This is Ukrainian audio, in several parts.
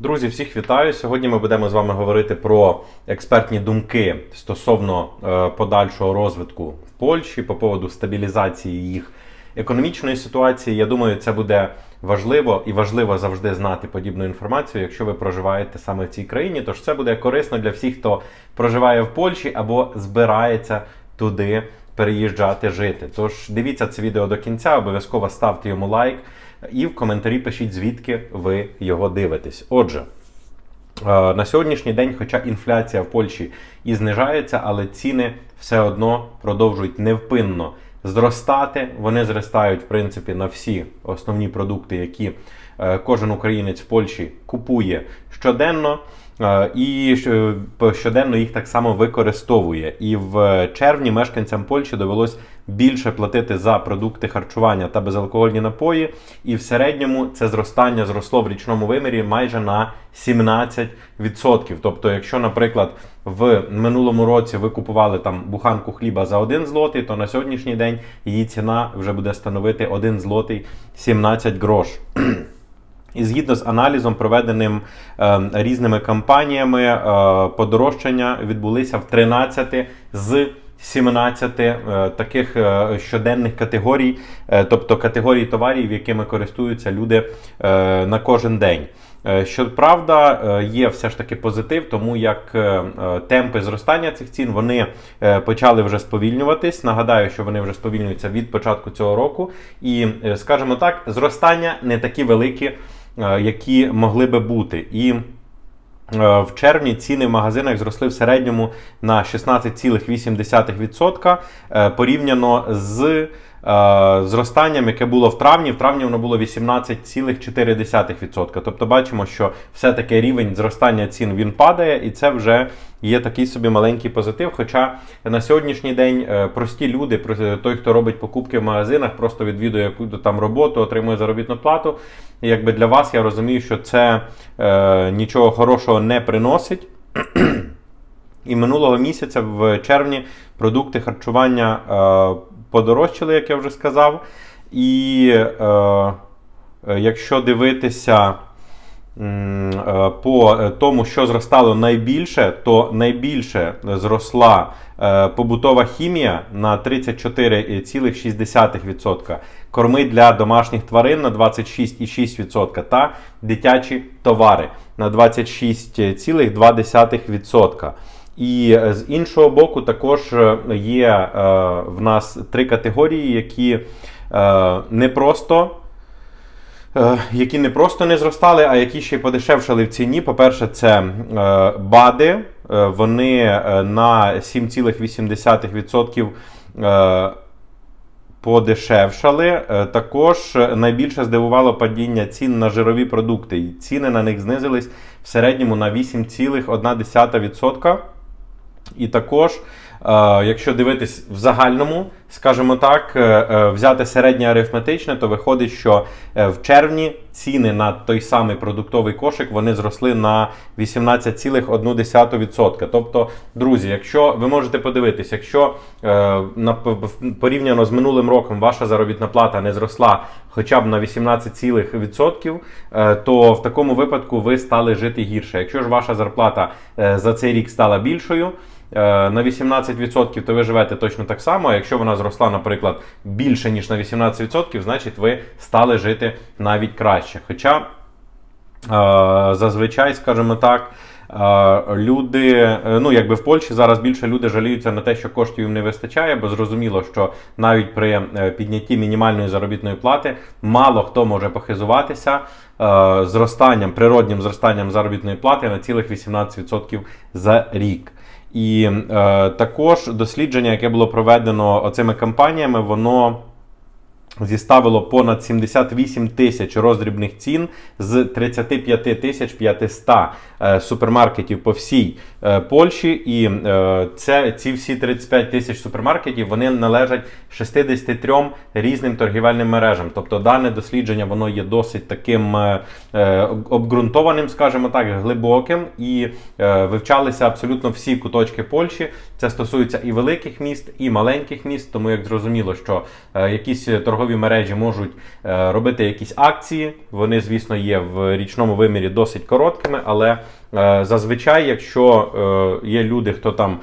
Друзі, всіх вітаю! Сьогодні ми будемо з вами говорити про експертні думки стосовно е, подальшого розвитку в Польщі по поводу стабілізації їх економічної ситуації. Я думаю, це буде важливо і важливо завжди знати подібну інформацію, якщо ви проживаєте саме в цій країні. Тож це буде корисно для всіх, хто проживає в Польщі або збирається туди переїжджати жити. Тож дивіться це відео до кінця, обов'язково ставте йому лайк і в коментарі пишіть, звідки ви його дивитесь. Отже. Е, На сьогоднішній день, хоча інфляція в Польщі і знижається, але ціни все одно продовжують невпинно зростати. Вони зростають, в принципі, на всі основні продукти, які е, кожен українець в Польщі купує щоденно. Е, І щоденно їх так само використовує. І в червні мешканцям Польщі довелось більше платити за продукти харчування та безалкогольні напої. І в середньому це зростання зросло в річному вимірі майже на 17%. Тобто, якщо, наприклад, в минулому році ви купували там буханку хліба за 1 злотий, то на сьогоднішній день її ціна вже буде становити 1 злотий 17 грош. І згідно з аналізом, проведеним е, різними кампаніями, е, подорожчання відбулися в 13 з 17 е, таких е, щоденних категорій, е, тобто категорій товарів, якими користуються люди е, на кожен день. Е, Щоправда, е, є все ж таки позитив, тому як е, темпи зростання цих цін вони почали вже сповільнюватись. Нагадаю, що вони вже сповільнюються від початку цього року, і скажімо так, зростання не такі великі, які могли би бути. І е, в червні ціни в магазинах зросли в середньому на 16,8% е, порівняно з е, зростанням, яке було в травні. В травні воно було 18,4%. Тобто бачимо, що все-таки рівень зростання цін він падає, і це вже є такий собі маленький позитив. Хоча на сьогоднішній день е, прості люди, той, хто робить покупки в магазинах, просто відвідує якусь там роботу, отримує заробітну плату. Якби для вас я розумію, що це е, нічого хорошого не приносить. І минулого місяця, в червні, продукти харчування е, подорожчали, як я вже сказав. І е, е, якщо дивитися е, по тому, що зростало найбільше, то найбільше зросла е, побутова хімія на 34,6%, корми для домашніх тварин на 26,6% та дитячі товари на 26,2%. І е, з іншого боку, також е, є е, в нас три категорії, які не просто. Які не просто не зростали, а які ще й подешевшали в ціні. По-перше, це БАДи. Вони на 7,8% е, подешевшали. Також найбільше здивувало падіння цін на жирові продукти. Ціни на них знизились в середньому на 8,1%. І також, е, якщо дивитись в загальному, скажімо так, е, е, взяти середнє арифметичне, то виходить, що в червні ціни на той самий продуктовий кошик вони зросли на 18,1%. Тобто, друзі, якщо ви можете подивитись, якщо на, порівняно з минулим роком ваша заробітна плата не зросла хоча б на 18%, е, то в такому випадку ви стали жити гірше. Якщо ж ваша зарплата за цей рік стала більшою, на 18%, то ви живете точно так само. Якщо вона зросла, наприклад, більше ніж на 18%, значить ви стали жити навіть краще. Хоча е, зазвичай, скажімо так. е, Люди, е, ну якби в Польщі зараз більше люди жаліються на те, що коштів їм не вистачає, бо зрозуміло, що навіть при е, піднятті мінімальної заробітної плати мало хто може похизуватися е, зростанням, природнім зростанням заробітної плати на цілих 18% за рік. І е, також дослідження, яке було проведено оцими кампаніями, воно зіставило понад 78 тисяч роздрібних цін з 35 тисяч 500 е, супермаркетів по всій е, Польщі. І е, це, ці всі 35 тисяч супермаркетів вони належать 63 різним торгівельним мережам. Тобто дане дослідження воно є досить таким обґрунтованим, скажімо так, глибоким, і вивчалися абсолютно всі куточки Польщі. Це стосується і великих міст, і маленьких міст, тому як зрозуміло, що якісь торгові торгові мережі можуть е, робити якісь акції. Вони, звісно, є в річному вимірі досить короткими, але е, зазвичай, якщо е, є люди, хто там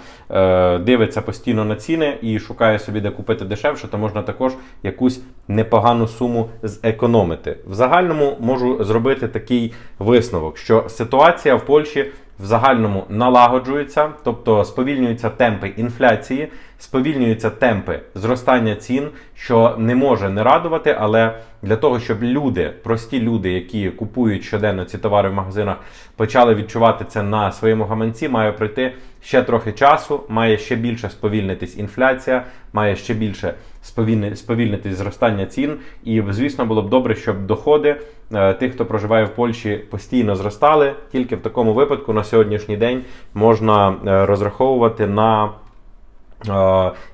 дивиться постійно на ціни і шукає собі де купити дешевше, то можна також якусь непогану суму зекономити. В загальному можу зробити такий висновок, що ситуація в Польщі в загальному налагоджуються, тобто сповільнюються темпи інфляції, сповільнюються темпи зростання цін, що не може не радувати, але для того, щоб люди, прості люди, які купують щоденно ці товари в магазинах, почали відчувати це на своєму гаманці, має пройти ще трохи часу, має ще більше сповільнитись інфляція, має ще більше сповільни- сповільнитись зростання цін. І, звісно, було б добре, щоб доходи е, тих, хто проживає в Польщі, постійно зростали. Тільки в такому випадку на сьогоднішній день можна е, розраховувати на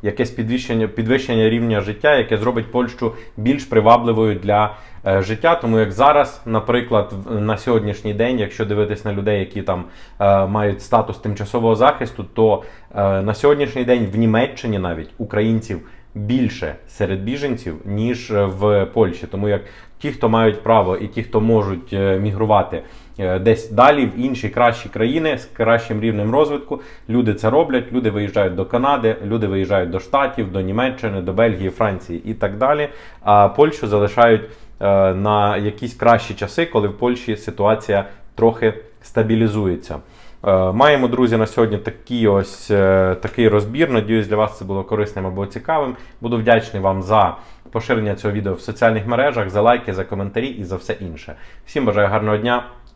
якесь підвищення, підвищення рівня життя, яке зробить Польщу більш привабливою для е, життя. Тому як зараз, наприклад, на сьогоднішній день, якщо дивитись на людей, які там е, мають статус тимчасового захисту, то е, на сьогоднішній день в Німеччині навіть українців більше серед біженців, ніж е, в Польщі. Тому як ті, хто мають право, і ті, хто можуть е, мігрувати е, десь далі в інші кращі країни з кращим рівнем розвитку, люди це роблять. Люди виїжджають до Канади, люди виїжджають до Штатів, до Німеччини, до Бельгії, Франції і так далі. А Польщу залишають е, на якісь кращі часи, коли в Польщі ситуація трохи стабілізується. Е, Маємо, друзі, на сьогодні такий ось е, такий розбір. Надіюсь, для вас це було корисним або цікавим. Буду вдячний вам за поширення цього відео в соціальних мережах, за лайки, за коментарі і за все інше. Всім бажаю гарного дня